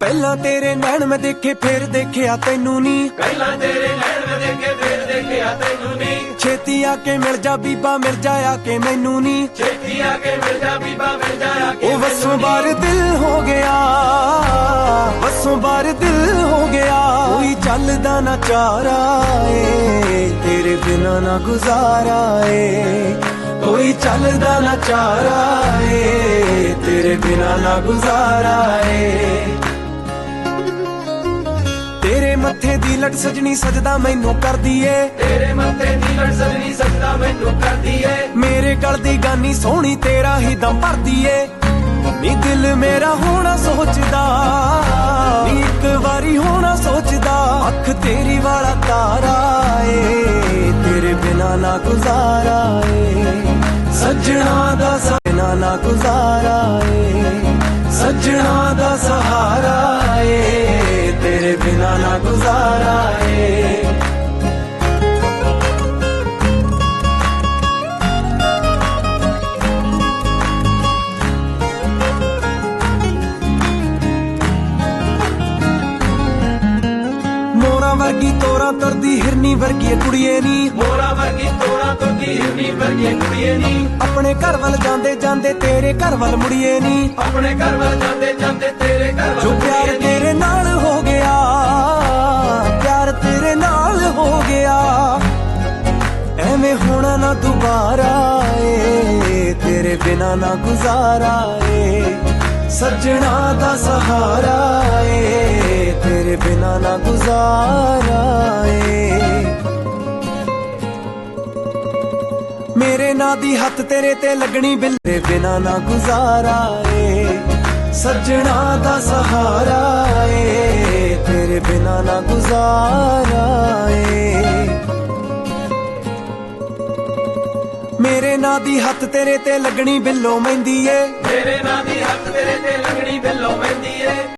ਪਹਿਲਾਂ ਤੇਰੇ ਨੈਣ ਮੈਂ ਦੇਖੇ ਫਿਰ ਦੇਖਿਆ ਤੈਨੂੰ ਨਹੀਂ ਪਹਿਲਾਂ ਤੇਰੇ ਨੈਣ ਮੈਂ ਦੇਖੇ ਫੇਰ ਦੇਖਿਆ ਤੈਨੂੰ ਨਹੀਂ ਛੇਤੀ ਆ ਕੇ ਮਿਲ ਜਾ ਬੀਬਾ ਮਿਲ ਜਾ ਆ ਕੇ ਮੈਨੂੰ ਨਹੀਂ ਛੇਤੀ ਆ ਕੇ ਮਿਲ ਜਾ ਬੀਬਾ ਮਿਲ ਜਾ ਆ ਕੇ ਉਹ ਵਸੋਂ ਬਾਰ ਦਿਲ ਹੋ ਗਿਆ ਵਸੋਂ ਬਾਰ ਦਿਲ ਹੋ ਗਿਆ। ਕੋਈ ਚੱਲਦਾ ਨਾ ਚਾਰਾ ਏ ਤੇਰੇ ਬਿਨਾ ਨਾ ਗੁਜ਼ਾਰਾ ਏ ਕੋਈ ਚੱਲਦਾ ਨਾ ਚਾਰਾ ਏ ਤੇਰੇ ਬਿਨਾ ਨਾ ਗੁਜ਼ਾਰਾ ਏ ਤੇਰੇ ਮੱਥੇ ਦੀ ਲਟ ਸਜਣੀ ਸਜਦਾ ਮੈਨੂੰ ਕਰਦੀ ਏ। ਤੇਰੇ ਮੱਥੇ ਦੀ ਲੜ ਸਜਣੀ ਸਜਦਾ ਮੈਨੂੰ ਕਰਦੀ ਏ। ਮੇਰੇ ਗਲ ਦੀ ਗਾਨੀ ਸੋਹਣੀ ਤੇਰਾ ਹੀ ਦਮ ਭਰਦੀ ਏ। ਨੀ ਦਿਲ ਮੇਰਾ ਹੋਣਾ ਸੋਚਦਾ ਨੀ ਇੱਕ ਵਾਰੀ ਹੋਣਾ ਸੋਚਦਾ ਅੱਖ ਤੇਰੀ ਵਾਲਾ ਤਾਰਾ ਏ। ਤੇਰੇ ਬਿਨਾ ਨਾ ਗੁਜ਼ਾਰਾ ਏ। ਸੱਜਣਾ ਦਾ ਸਜਣਾ ਨਾ ਗੁਜ਼ਾਰਾ ਏ। ਸੱਜਣਾ ਦਾ ਸਹਾਰਾ ਮੋਰਾ ਵਰਗੀ ਤੋਰਾ ਤਰਦੀ ਹਿਰਨੀ ਵਰਗੀ ਕੁੜੀਏ ਨੀ। ਮੋਰਾ ਵਰਗੀ ਤੋਰਾ ਤੁਰਦੀ ਹਿਰਨੀ ਵਰਗੀ ਕੁੜੀਏ ਨੀ। ਆਪਣੇ ਘਰ ਵੱਲ ਜਾਂਦੇ ਜਾਂਦੇ ਤੇਰੇ ਘਰ ਵੱਲ ਮੁੜੀਏ ਨੀ। ਆਪਣੇ ਘਰ ਵੱਲ ਜਾਂਦੇ ਜਾਂਦੇ ਤੇਰੇ ਘਰ ਵੱਲ ਜੋ ਪਿਆਰ ਤੇਰੇ ਨਾਲ ਹੋ ਗਿਆ ਪਿਆਰ ਤੇਰੇ ਨਾਲ ਹੋ ਗਿਆ। ਐਵੇਂ ਹੋਣਾ ਨਾ ਦੁਬਾਰਾ ਏ ਤੇਰੇ ਬਿਨਾ ਨਾ ਗੁਜ਼ਾਰਾ ਏ। ਸੱਜਣਾ ਦਾ ਸਹਾਰਾ ਨਾ ਗੁਜ਼ਾਰਾ ਏ। ਮੇਰੇ ਨਾਂ ਦੀ ਹੱਥ ਤੇਰੇ ਤੇ ਲੱਗਣੀ ਬਿੱਲ ਬਿਨਾ ਨਾ ਗੁਜ਼ਾਰਾ ਏ। ਸੱਜਣਾ ਦਾ ਸਹਾਰਾ ਏ, ਤੇਰੇ ਬਿਨਾ ਨਾ ਗੁਜ਼ਾਰਾ ਏ। ਮੇਰੇ ਨਾਂ ਦੀ ਹੱਥ ਤੇਰੇ ਤੇ ਲੱਗਣੀ ਬਿੱਲੋ ਮਹਿੰਦੀ ਏ। ਤੇਰੇ ਨਾਂ ਦੀ ਹੱਥ ਤੇਰੇ ਤੇ ਲੱਗਣੀ ਬਿੱਲੋ ਮਹਿੰਦੀ ਏ।